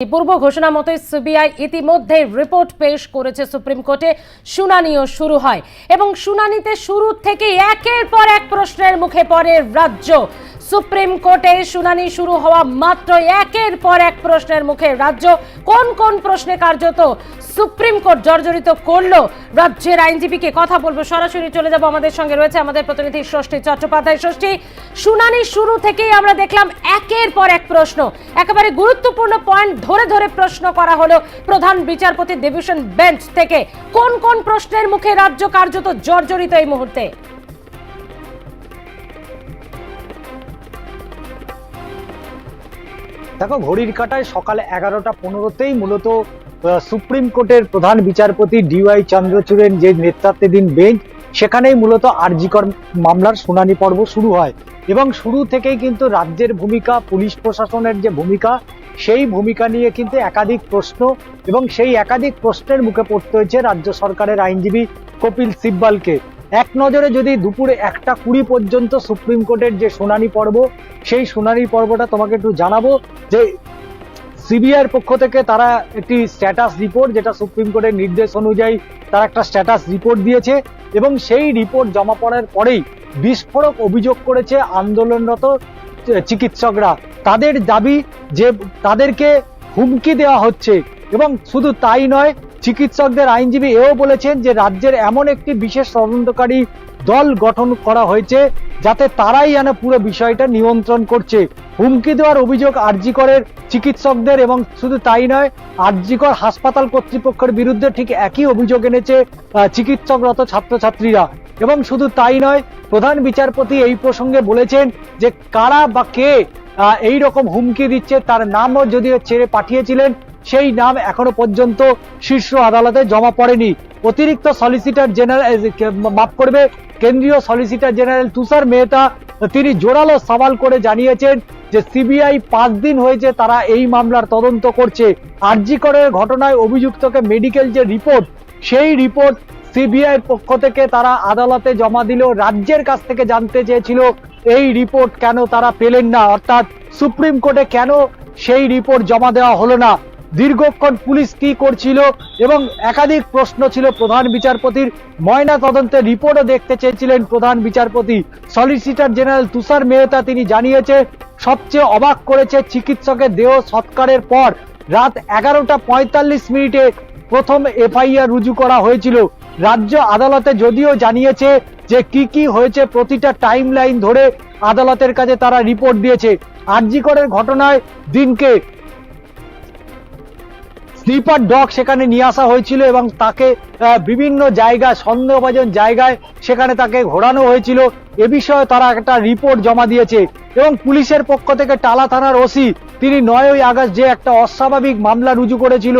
পূর্ব ঘোষণা মতে সিবিআই ইতিমধ্যে রিপোর্ট পেশ করেছে সুপ্রিম কোর্টে। শুনানিও শুরু হয় এবং শুনানিতে শুরু থেকে একের পর এক প্রশ্নের মুখে পড়ে রাজ্য। সুপ্রিম কোর্টে শুনানি শুরু হওয়া মাত্র একের পর এক প্রশ্নের মুখে রাজ্য কোন কোন প্রশ্নে কার্যত সুপ্রিম কোর্ট জর্জরিত করল? রাজ্যের আইনজীবীকে কথা বলব। সরাসরি চলে যাব আমাদের সঙ্গে রয়েছে আমাদের প্রতিনিধি ষষ্ঠী চট্টোপাধ্যায়। ষষ্ঠী, শুনানি শুরু থেকেই আমরা দেখলাম একের পর এক প্রশ্ন। একেবারে গুরুত্বপূর্ণ পয়েন্ট ধরে ধরে প্রশ্ন করা হলো প্রধান বিচারপতি ডিভিশন বেঞ্চ থেকে। কোন কোন প্রশ্নের মুখে রাজ্য কার্যত জর্জরিত এই মুহূর্তে? দেখো, ঘড়ির কাটায় সকাল এগারোটা পনেরোতেই মূলত সুপ্রিম কোর্টের প্রধান বিচারপতি ডিওয়াই চন্দ্রচূড়ের যে নেতৃত্বাধীন বেঞ্চ, সেখানেই মূলত আরজিকর মামলার শুনানি পর্ব শুরু হয়। এবং শুরু থেকেই কিন্তু রাজ্যের ভূমিকা, পুলিশ প্রশাসনের যে ভূমিকা, সেই ভূমিকা নিয়ে কিন্তু একাধিক প্রশ্ন এবং সেই একাধিক প্রশ্নের মুখে পড়তে হয়েছে রাজ্য সরকারের আইনজীবী কপিল সিব্বালকে। এক নজরে যদি দুপুরে একটা কুড়ি পর্যন্ত সুপ্রিম কোর্টের যে শুনানি পর্ব, সেই শুনানি পর্বটা তোমাকে একটু জানাব যে সিবিআইয়ের পক্ষ থেকে তারা একটি স্ট্যাটাস রিপোর্ট যেটা সুপ্রিম কোর্টের নির্দেশ অনুযায়ী তারা একটা স্ট্যাটাস রিপোর্ট দিয়েছে এবং সেই রিপোর্ট জমা পড়ার পরেই বিস্ফোরক অভিযোগ করেছে আন্দোলনরত চিকিৎসকরা। তাদের দাবি যে তাদেরকে হুমকি দেওয়া হচ্ছে এবং শুধু তাই নয় চিকিৎসকদের আইনজীবী এও বলেছেন যে রাজ্যের এমন একটি বিশেষ তদন্তকারী দল গঠন করা হয়েছে যাতে তারাই যেন পুরো বিষয়টা নিয়ন্ত্রণ করছে। হুমকি দেওয়ার অভিযোগ আরজিকরের চিকিৎসকদের এবং শুধু তাই নয়, আরজিকর হাসপাতাল কর্তৃপক্ষের বিরুদ্ধে ঠিক একই অভিযোগ এনেছে চিকিৎসকরত ছাত্রছাত্রীরা। এবং শুধু তাই নয়, প্রধান বিচারপতি এই প্রসঙ্গে বলেছেন যে কারা বা কে এই রকম হুমকি দিচ্ছে তার নামও যদিও ছেড়ে পাঠিয়েছিলেন সেই নাম এখনও পর্যন্ত শীর্ষ আদালতে জমা পড়েনি। অতিরিক্ত সলিসিটর জেনারেল মাফ করবে, কেন্দ্রীয় সলিসিটর জেনারেল তুষার মেহতা, তিনি জোরালো সওয়াল করে জানিয়েছেন যে সিবিআই পাঁচ দিন হয়েছে তারা এই মামলার তদন্ত করছে। আরজি করের ঘটনায় অভিযুক্তকে মেডিকেল যে রিপোর্ট সেই রিপোর্ট সিবিআই পক্ষ থেকে তারা আদালতে জমা দিলেও রাজ্যের কাছ থেকে জানতে চেয়েছিল, এই রিপোর্ট কেন তারা পেলেন না? অর্থাৎ সুপ্রিম কোর্টে কেন সেই রিপোর্ট জমা দেওয়া হলো না? দীর্ঘক্ষণ পুলিশ কি করছিল এবং একাধিক প্রশ্ন ছিল প্রধান বিচারপতির। ময়না তদন্তের রিপোর্টও দেখতে চেয়েছিলেন প্রধান বিচারপতি। সলিসিটর জেনারেল তুষার মেহতা তিনি জানিয়েছে, সবচেয়ে অবাক করেছে চিকিৎসকের দেহ সৎকারের পর। রাত এগারোটা পঁয়তাল্লিশ মিনিটে প্রথম এফআইআর রুজু করা হয়েছিল। রাজ্য আদালতে যদিও জানিয়েছে যে কি কি হয়েছে প্রতিটা টাইম লাইন ধরে আদালতের কাছে তারা রিপোর্ট দিয়েছে। আরজিকরের ঘটনায় দিনকে স্লিপার ডগ সেখানে নিয়ে আসা হয়েছিল এবং তাকে বিভিন্ন জায়গায়, সন্দেহভাজন জায়গায় সেখানে তাকে ঘোরানো হয়েছিল। এ বিষয়ে তারা একটা রিপোর্ট জমা দিয়েছে এবং পুলিশের পক্ষ থেকে টালা থানার ওসি, তিনি নয়ই আগস্ট যে একটা অস্বাভাবিক মামলা রুজু করেছিল,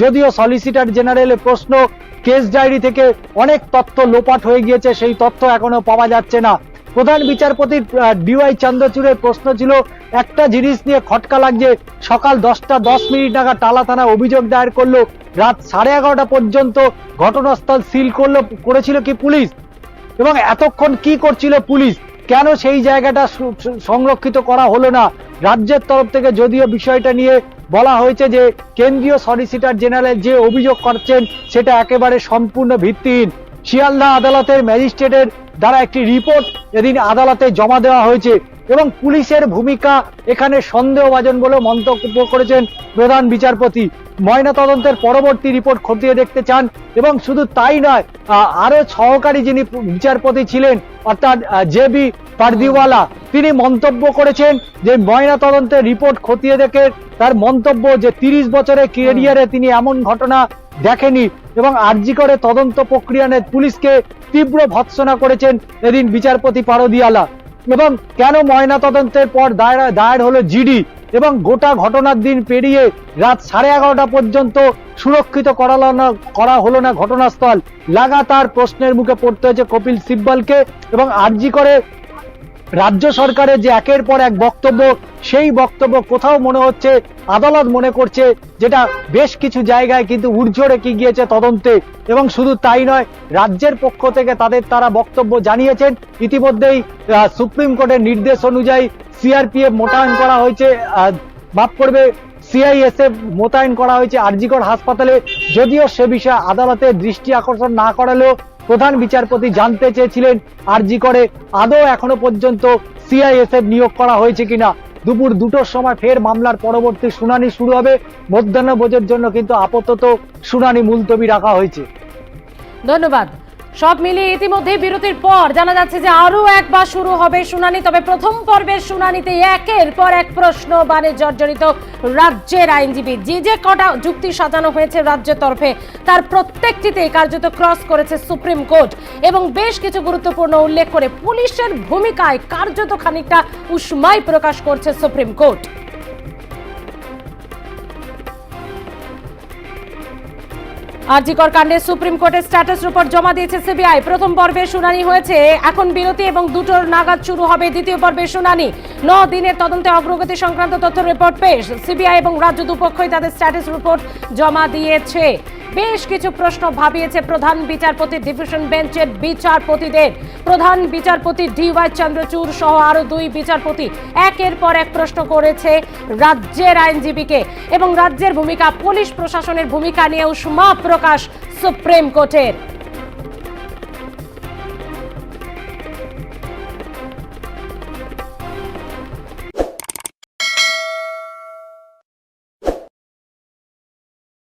যদিও সলিসিটর জেনারেলের প্রশ্ন কেস ডায়েরি থেকে অনেক তথ্য লোপাট হয়ে গিয়েছে, সেই তথ্য এখনও পাওয়া যাচ্ছে না। প্রধান বিচারপতি ডিওয়াই চন্দ্রচূড়ের প্রশ্ন ছিল একটা জিনিস নিয়ে খটকা লাগছে। সকাল দশটা দশ মিনিট নাগাদ টালা থানা অভিযোগ দায়ের করল। রাত সাড়ে এগারোটা পর্যন্ত ঘটনাস্থল সিল করল, করেছিল কি পুলিশ? এবং এতক্ষণ কি করছিল পুলিশ? কেন সেই জায়গাটা সংরক্ষিত করা হলো না? রাজ্যের তরফ থেকে যদিও বিষয়টা নিয়ে বলা হয়েছে যে, কেন্দ্রীয় সলিসিটর জেনারেল যে অভিযোগ করছেন, সেটা একেবারে সম্পূর্ণ ভিত্তিহীন। শিয়ালদা আদালতের ম্যাজিস্ট্রেটের দ্বারা একটি রিপোর্ট এদিন আদালতে জমা দেওয়া হয়েছে। এবং পুলিশের ভূমিকা এখানে সন্দেহভাজন বলে মন্তব্য করেছেন প্রধান বিচারপতি। ময়না তদন্তের পরবর্তী রিপোর্ট খতিয়ে দেখতে চান এবং শুধু তাই নয় আরও সহকারী যিনি বিচারপতি ছিলেন, অর্থাৎ জে বি পারদিওয়ালা, তিনি মন্তব্য করেছেন যে ময়না তদন্তের রিপোর্ট খতিয়ে দেখে তার মন্তব্য যে তিরিশ বছরের কেরিয়ারে তিনি এমন ঘটনা দেখেনি এবং আরজি করে তদন্ত প্রক্রিয়া নিয়ে পুলিশকে তীব্র ভৎসনা করেছেন এদিন বিচারপতি পারদিয়ালা এবং কেন ময়নাতদন্তের পর দায়ের দায়ের হলো জিডি এবং গোটা ঘটনার দিন পেরিয়ে রাত সাড়ে এগারোটা পর্যন্ত সুরক্ষিত করালো না, করা হলো না ঘটনাস্থল। লাগাতার প্রশ্নের মুখে পড়তে হয়েছে কপিল সিব্বালকে এবং আর্জি করে রাজ্য সরকারের যে একের পর এক বক্তব্য, সেই বক্তব্য কোথাও মনে হচ্ছে, আদালত মনে করছে যেটা বেশ কিছু জায়গায় কিন্তু ঊর্ধ্ব রেখে গিয়েছে তদন্তে। এবং শুধু তাই নয়, রাজ্যের পক্ষ থেকে তাদের তারা বক্তব্য জানিয়েছেন। ইতিমধ্যেই সুপ্রিম কোর্টের নির্দেশ অনুযায়ী সিআরপিএফ মোতায়েন করা হয়েছে। মাফ করবে, সিআইএসএফ মোতায়েন করা হয়েছে আরজিকর হাসপাতালে। যদিও সে বিষয়ে আদালতের দৃষ্টি আকর্ষণ না করালেও প্রধান বিচারপতি জানতে চেয়েছিলেন, আরজি করে। আদৌ এখনও পর্যন্ত সিআইএসএফ নিয়োগ করা হয়েছে কিনা? দুপুর দুটোর সময় ফের মামলার পরবর্তী শুনানি শুরু হবে। মধ্যাহ্ন ভোজের জন্য কিন্তু আপাতত শুনানি মুলতবি রাখা হয়েছে। ধন্যবাদ। সব মিলিয়ে ইতিমধ্যে বিরতির পর জানা যাচ্ছে যে আরও একবার শুরু হবে শুনানি, তবে প্রথম পর্বের শুনানিতে একের পর এক প্রশ্ন বানে জর্জরিত রাজ্যের আইনজীবী। যে যে কটা যুক্তি সাজানো হয়েছে রাজ্যের তরফে, তার প্রত্যেকটিতেই কার্যত ক্রস করেছে সুপ্রিম কোর্ট এবং বেশ কিছু গুরুত্বপূর্ণ উল্লেখ করে পুলিশের ভূমিকায় কার্যত খানিকটা উষ্মায় প্রকাশ করছে সুপ্রিম কোর্ট আরজিকর কাণ্ডে সুপ্রিম কোর্টের স্ট্যাটাস রিপোর্ট জমা দিয়েছে সিবিআই। প্রথম পর্বে শুনানি হয়েছে। এখন বিরতি এবং দুটোর নাগাদ শুরু হবে দ্বিতীয় পর্বের শুনানি। ন দিনের তদন্তে অগ্রগতি সংক্রান্ত তথ্য রিপোর্ট পেশ। সিবিআই এবং রাজ্য দুপক্ষই তাদের স্ট্যাটাস রিপোর্ট জমা দিয়েছে। বেশ কিছু প্রশ্ন ভাবিয়েছে প্রধান বিচারপতি ডিভিশন বেঞ্চের বিচারপতিদের। প্রধান বিচারপতি ডিওয়াই চন্দ্রচূড় সহ আরও দুই বিচারপতি একের পর এক প্রশ্ন করেছে রাজ্যের আইনজীবীকে এবং রাজ্যের ভূমিকা, পুলিশ প্রশাসনের ভূমিকা নিয়েও সুমা প্রকাশ সুপ্রিম কোর্টের।